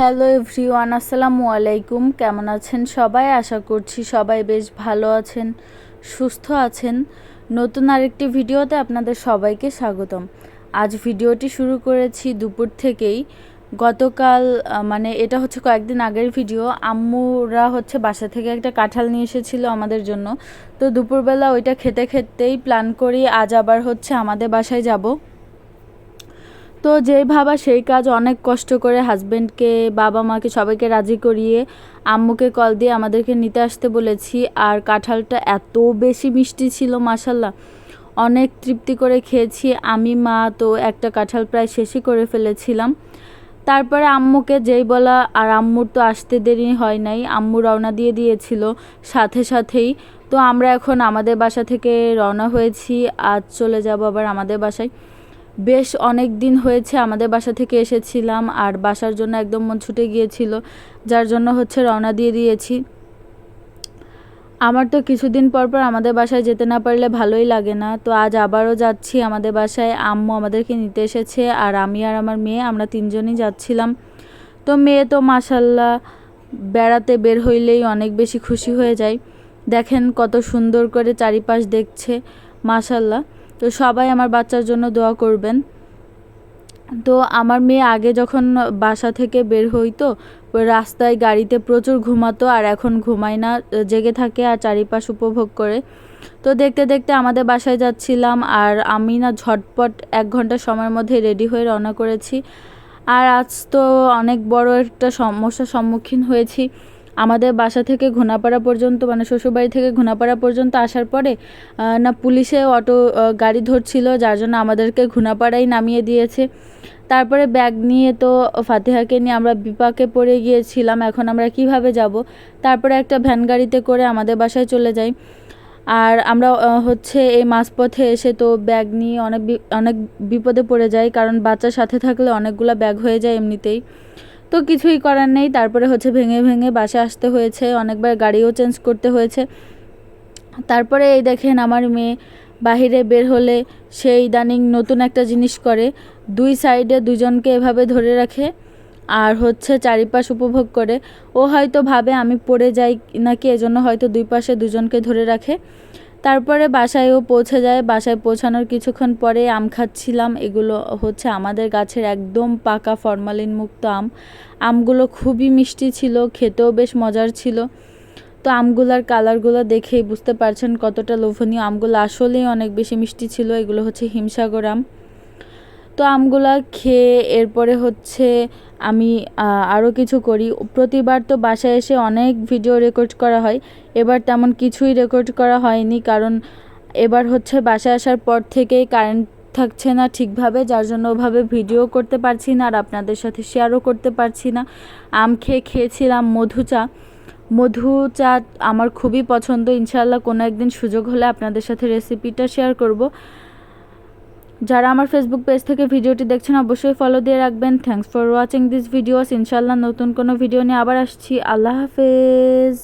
Hello everyone, আসসালামু আলাইকুম। কেমন আছেন সবাই? আশা করছি সবাই বেশ ভালো আছেন, সুস্থ আছেন। নতুন আরেকটি ভিডিওতে আপনাদের সবাইকে স্বাগতম। আজ ভিডিওটি শুরু করেছি দুপুর থেকেই। গতকাল মানে এটা হচ্ছে কয়েকদিন আগের ভিডিও। আম্মুরা হচ্ছে বাসা থেকে একটা কাঁঠাল নিয়ে এসেছিল আমাদের জন্য। তো দুপুরবেলা ওইটা খেতে খেতেই প্ল্যান করি, আজ আবার হচ্ছে আমাদের বাসায় যাব। তো যেই ভাবা সেই কাজ অনেক কষ্ট করে হাজব্যান্ডকে বাবা মাকে সবাইকে রাজি করিয়ে আম্মুকে কল দিয়ে আমাদেরকে নিতে আসতে বলেছি। আর কাঁঠালটা এত বেশি মিষ্টি ছিল মাসাল্লাহ অনেক তৃপ্তি করে খেয়েছি। আমি, মা তো একটা কাঁঠাল প্রায় শেষই করে ফেলেছিলাম। তারপরে আম্মুকে যেই বলা, আর আম্মুর তো আসতে দেরি হয় নাই। আম্মু রওনা দিয়ে দিয়েছিল সাথে সাথেই। তো আমরা এখন আমাদের বাসা থেকে রওনা হয়েছি। আজ চলে যাব আবার আমাদের বাসায়। বেশ অনেক দিন হয়েছে, আমাদের বাসা থেকে এসেছিলাম আর বাসার জন্য একদম মন ছুটে গিয়েছিল, যার জন্য হচ্ছে রওনা দিয়ে দিয়েছি। আমার তো কিছুদিন পর পর আমাদের বাসায় যেতে না পারলে ভালোই লাগে না, তো আজ আবারও যাচ্ছি আমাদের বাসায়। আম্মু আমাদেরকে নিতে এসেছে আর আমি আর আমার মেয়ে, আমরা তিনজনই যাচ্ছিলাম। তো মেয়ে তো মাসাল্লাহ বেড়াতে বের হইলেই অনেক বেশি খুশি হয়ে যায়। দেখেন কত সুন্দর করে চারিপাশ দেখছে মাসাল্লাহ তো সবাই আমার বাচ্চার জন্য দোয়া করবেন। তো আমার মেয়ে আগে যখন বাসা থেকে বের হইতো রাস্তায় গাড়িতে প্রচুর ঘুমাতো আর এখন ঘুমায় না, জেগে থাকে আর চারিপাশ উপভোগ করে। তো দেখতে দেখতে আমাদের বাসায় যাচ্ছিলাম আর আমি না ঝটপট এক ঘণ্টা সময়ের মধ্যে রেডি হয়ে রওনা করেছি। আর আজ তো অনেক বড় একটা সমস্যার সম্মুখীন হয়েছি। আমাদের বাসা থেকে ঘোনাপাড়া পর্যন্ত মানে শ্বশুরবাড়ি থেকে ঘোনাপাড়া পর্যন্ত আসার পরে না পুলিশে অটো গাড়ি ধরছিল, যার জন্য আমাদেরকে ঘোনাপাড়াই নামিয়ে দিয়েছে। তারপরে ব্যাগ নিয়ে তো ফাতেহাকে নিয়ে আমরা বিপাকে পড়ে গিয়েছিলাম, এখন আমরা কীভাবে যাব? তারপরে একটা ভ্যান গাড়িতে করে আমাদের বাসায় চলে যাই। আর আমরা হচ্ছে এই মাঝপথে এসে তো ব্যাগ নিয়ে অনেক অনেক বিপদে পড়ে যাই, কারণ বাচ্চার সাথে থাকলে অনেকগুলো ব্যাগ হয়ে যায় এমনিতেই। তো কিছুই করার নেই। তারপরে হচ্ছে ভেঙে ভেঙে বাসে আসতে হয়েছে। অনেকবার গাড়িও চেঞ্জ করতে হয়েছে। তারপরে এই দেখেন আমার মেয়ে বাহিরে বের হলে সে ইদানিং নতুন একটা জিনিস করে। দুই সাইডে দুজনকে এভাবে ধরে রাখে আর হচ্ছে চারিপাশ উপভোগ করে। ও হয়তো ভাবে আমি পড়ে যাই নাকি, এজন্য হয়তো দুই পাশে দুজনকে ধরে রাখে। তারপরে বাসায়ও পৌঁছে যায়। বাসায় পৌঁছানোর কিছুক্ষণ পরে আম খাচ্ছিলাম। এগুলো হচ্ছে আমাদের গাছের একদম পাকা ফরমালিন মুক্ত আম। আমগুলো খুবই মিষ্টি ছিল, খেতেও বেশ মজার ছিল। তো আমগুলার কালারগুলো দেখেই বুঝতে পারছেন কতটা লোভনীয়। আমগুলো আসলেই অনেক বেশি মিষ্টি ছিল। এগুলো হচ্ছে হিমসাগর আম। তো আমগুলা খেয়ে এরপরে হচ্ছে আমি আরও কিছু করি। প্রতিবার তো বাসায় এসে অনেক ভিডিও রেকর্ড করা হয়। এবার তেমন কিছুই রেকর্ড করা হয়নি কারণ এবার হচ্ছে বাসায় আসার পর থেকেই কারেন্ট থাকছে না ঠিকভাবে, যার জন্য ওভাবে ভিডিও করতে পারছি না আর আপনাদের সাথে শেয়ারও করতে পারছি না। আম খেয়ে খেয়েছিলাম মধু চা। মধু চা আমার খুবই পছন্দ। ইনশাআল্লাহ কোনো একদিন সুযোগ হলে আপনাদের সাথে রেসিপিটা শেয়ার করব। যারা আমার ফেসবুক পেজ থেকে ভিডিওটি দেখছেন, অবশ্যই ফলো দিয়ে রাখবেন। Thanks for watching this videos ইনশাল্লাহ নতুন কোনো ভিডিও নিয়ে আবার আসছি। আল্লাহ হাফেজ।